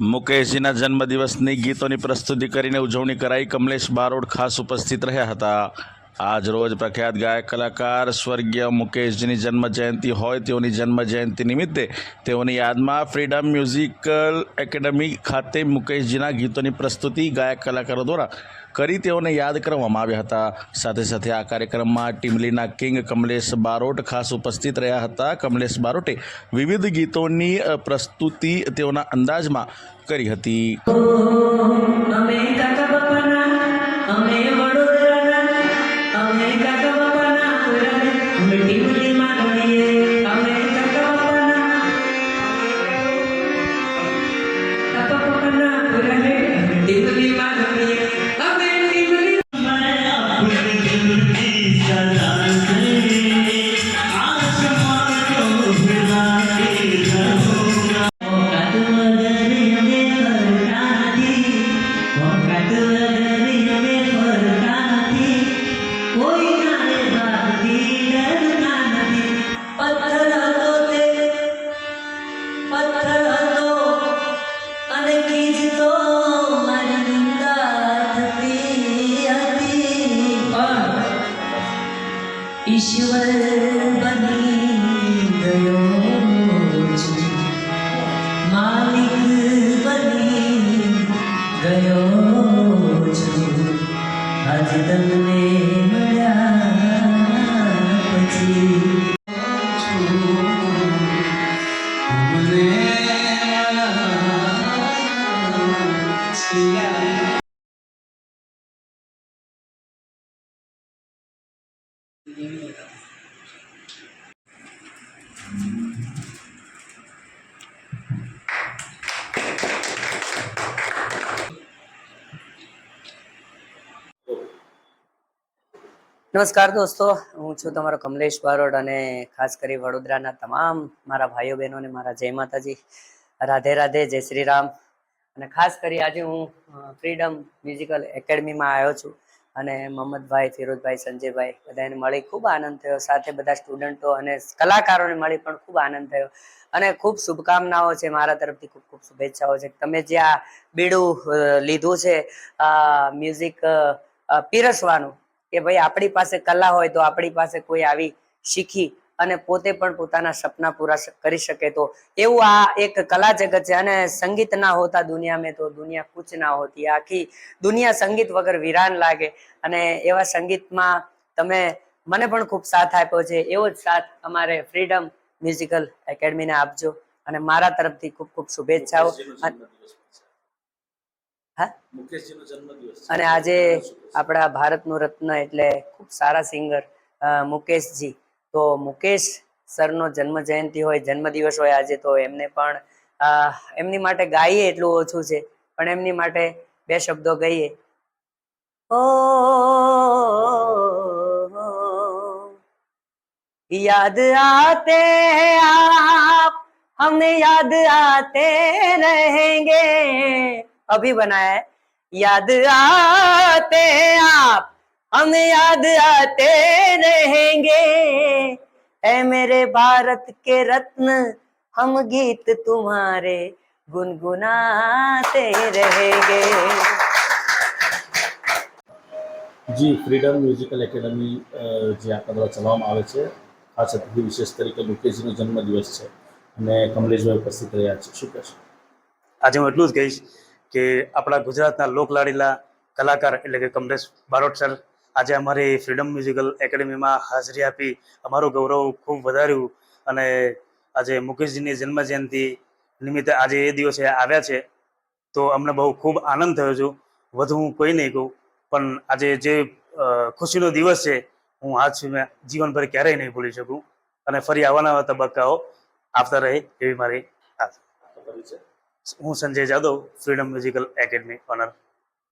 મુકેશજીના જન્મદિવસની ગીતોની પ્રસ્તુતિ કરીને ઉજવણી કરાઈ. કમલેશ બારોડ ખાસ ઉપસ્થિત રહ્યા હતા. આજ રોજ પ્રખ્યાત ગાયક કલાકાર સ્વર્ગીય મુકેશજીની જન્મ જયંતિ હોય તેઓની જન્મ જયંતિ નિમિત્તે તેઓની યાદમાં ફ્રીડમ મ્યુઝિકલ એકેડમી ખાતે મુકેશજીના ગીતોની પ્રસ્તુતિ ગાયક કલાકારો દ્વારા કરી તેઓને યાદ કરવામાં આવ્યા હતા. સાથે સાથે આ કાર્યક્રમમાં ટીમલીના કિંગ કમલેશ બારોટ ખાસ ઉપસ્થિત રહ્યા હતા. કમલેશ બારોટે વિવિધ ગીતોની પ્રસ્તુતિ તેઓના અંદાજમાં કરી હતી. Jesus. આજ તમને મળ્યા પછી નમસ્કાર દોસ્તો, હું છું તમારો કમલેશ બારોડ અને ખાસ કરી વડોદરાના તમામ મારા ભાઈઓ બહેનોને મારા જય માતાજી, રાધે રાધે, જય શ્રી રામ. અને ખાસ કરી આજે હું ફ્રીડમ મ્યુઝિકલ એકેડમીમાં આવ્યો છું અને મોહમ્મદભાઈ ફિરોજભાઈ, સંજયભાઈ બધાને મળી ખૂબ આનંદ થયો. સાથે બધા સ્ટુડન્ટો અને કલાકારોને મળી પણ ખૂબ આનંદ થયો. અને ખૂબ શુભકામનાઓ છે મારા તરફથી, ખૂબ ખૂબ શુભેચ્છાઓ છે. તમે જે આ બીડું લીધું છે મ્યુઝિક પીરસવાનું કે ભાઈ આપણી પાસે કલા હોય તો આપણી પાસે કોઈ આવી શીખી અને પોતે પણ પોતાના સપના પૂરા કરી શકે તો. એવું આ એક કલા જગત છે અને સંગીત ના હોતા દુનિયા મેં તો દુનિયા કુછ ના હોતી. આખી દુનિયા સંગીત વગર વિરાન લાગે અને એવા સંગીતમાં તમે, મને પણ ખૂબ સાથ આપ્યો છે. એવો જ સાથ અમારે ફ્રીડમ મ્યુઝિકલ એકેડમીને આપજો. અને મારા તરફથી ખૂબ ખૂબ શુભેચ્છાઓ. અને આજે આપણા ભારતનું રત્ન એટલે ખૂબ સારા સિંગર મુકેશજી. તો મુકેશ સરનો જન્મ જયંતિ હોય જન્મ દિવસ હોય આજે તો એમને પણ એમની માટે ગાઈએ એટલું ઓછું છે પણ એમની માટે બે શબ્દો ગઈએ. ઓ યાદ આતે આપ હમને યાદ આતે રહેંગે. अभी बनाया है याद आते हैं आप हमें याद आते रहेंगे ऐ मेरे भारत के रत्न हम गीत तुम्हारे गुनगुनाते रहेंगे જી ફ્રીડમ મ્યુઝિકલ એકેડમી અ, જે આપણા દ્વારા ચલાવવામાં આવે છે ખાસ અતિથિ વિશેષ તરીકે મુકેશજીનો જન્મદિવસ છે અને કમલેશભાઈ ઉપસ્થિત રહ્યા છે શું કહેશો આજે હું એટલું જ કહીશ કે આપણા ગુજરાતના લોકલાડીલા કલાકાર એટલે કે કમલેશ બારોટ સર, આજે અમારી ફ્રીડમ મ્યુઝિકલ એકેડમીમાં હાજરી આપી. અમારું ગૌરવ ખૂબ વધાર્યું અને આજે મુકેશજીની જન્મજયંતિ નિમિત્તે આજે એ દિવસે આવ્યા છે. તો અમને બહુ ખૂબ આનંદ થયો છું. વધુ હું કોઈ નહીં કહું, પણ આજે જે ખુશીનો દિવસ છે, હું આજ સુધી જીવનભર ક્યારેય નહીં ભૂલી શકું. અને ફરી આવવાના તબક્કાઓ આવતા રહે એવી મારી આશા હું Sanjay Jadav freedom musical academy owner